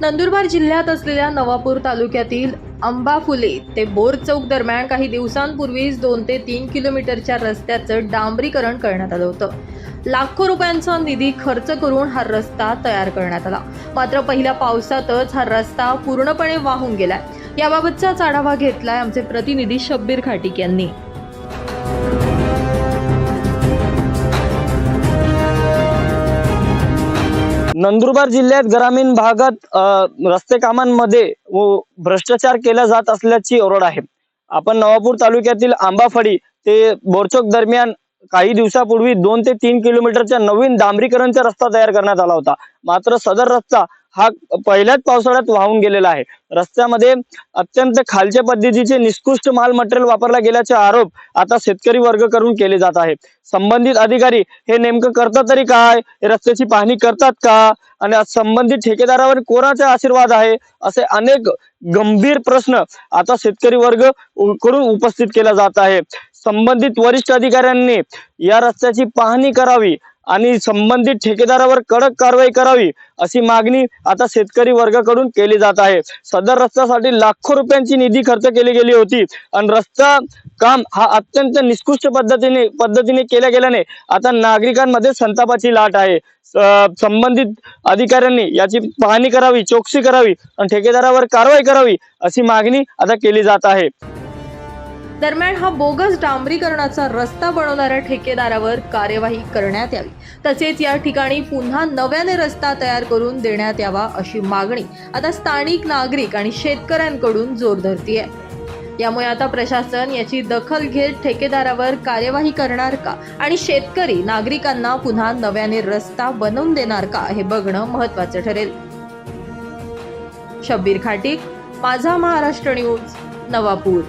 नंदुरबार जिल्ह्यात असलेल्या नवापूर तालुक्यातील अंबाफुले ते बोर चौक दरम्यान काही दिवसांपूर्वीच दोन ते तीन किलोमीटरच्या रस्त्याचं डांबरीकरण करण्यात आलं होतं. लाखो रुपयांचा निधी खर्च करून हा रस्ता तयार करण्यात आला. मात्र पहिल्या पावसातच हा रस्ता पूर्णपणे वाहून गेलाय. याबाबतचाच आढावा घेतलाय आमचे प्रतिनिधी शब्बीर खाटीक यांनी. नंदुरबार जिल्ह्यात ग्रामीण भागात रस्ते कामांमध्ये व भ्रष्टाचार केला जात असल्याची ओरड आहे. आपण नवापूर तालुक्यातील आंबाफडी ते बोरचोक दरम्यान काही दिवसापूर्वी दोन ते तीन किलोमीटरच्या नवीन डांबरीकरणचा रस्ता तयार करण्यात आला होता. मात्र सदर रस्ता हा पहिल्याच पावसाळ्यात वाहून गेलेला आहे. रस्त्यामध्ये अत्यंत खालच्या पद्धतीचे निष्कृष्ट माल मटेरियल वापरला गेल्याचे आरोप आता शेतकरी वर्ग करून केले जात आहेत संबंधित अधिकारी हे नेमकं करतात तरी काय? रस्त्याची पाहणी करतात का? आणि आज संबंधित ठेकेदारावर कोणाचा आशीर्वाद आहे? असे अनेक गंभीर प्रश्न आता शेतकरी वर्ग करून उपस्थित केला जात आहे. संबंधित वरिष्ठ अधिकाऱ्यांनी या रस्त्याची पाहणी करावी आणि संबंधित ठेकेदारावर कडक कारवाई करावी अशी मागणी आता शेतकरी वर्गाकडून केली जात आहे. सदर रस्त्यासाठी लाखो रुपयांची निधी खर्च केली गेली होती. आणि रस्ता काम हा अत्यंत निष्कृष्ट पद्धतीने पद्धतीने केल्या गेल्याने आता नागरिकांमध्ये संतापाची लाट आहे. संबंधित अधिकाऱ्यांनी याची पाहणी करावी चौकशी करावी आणि ठेकेदारावर कारवाई करावी अशी मागणी आता केली जात आहे. दरम्यान हा बोगस डांबरीकरणाचा रस्ता बनवणाऱ्या ठेकेदारावर कार्यवाही करण्यात यावी. तसेच या ठिकाणी पुन्हा नव्याने रस्ता तयार करून देण्यात यावा अशी मागणी आता स्थानिक नागरिक आणि शेतकऱ्यांकडून जोर धरतीये. यामुळे आता प्रशासन याची दखल घेत ठेकेदारावर कार्यवाही करणार का? आणि शेतकरी नागरिकांना पुन्हा नव्याने रस्ता बनवून देणार का? हे बघणं महत्वाचं ठरेल. शब्बीर खाटीक माझा महाराष्ट्र न्यूज नवापूर.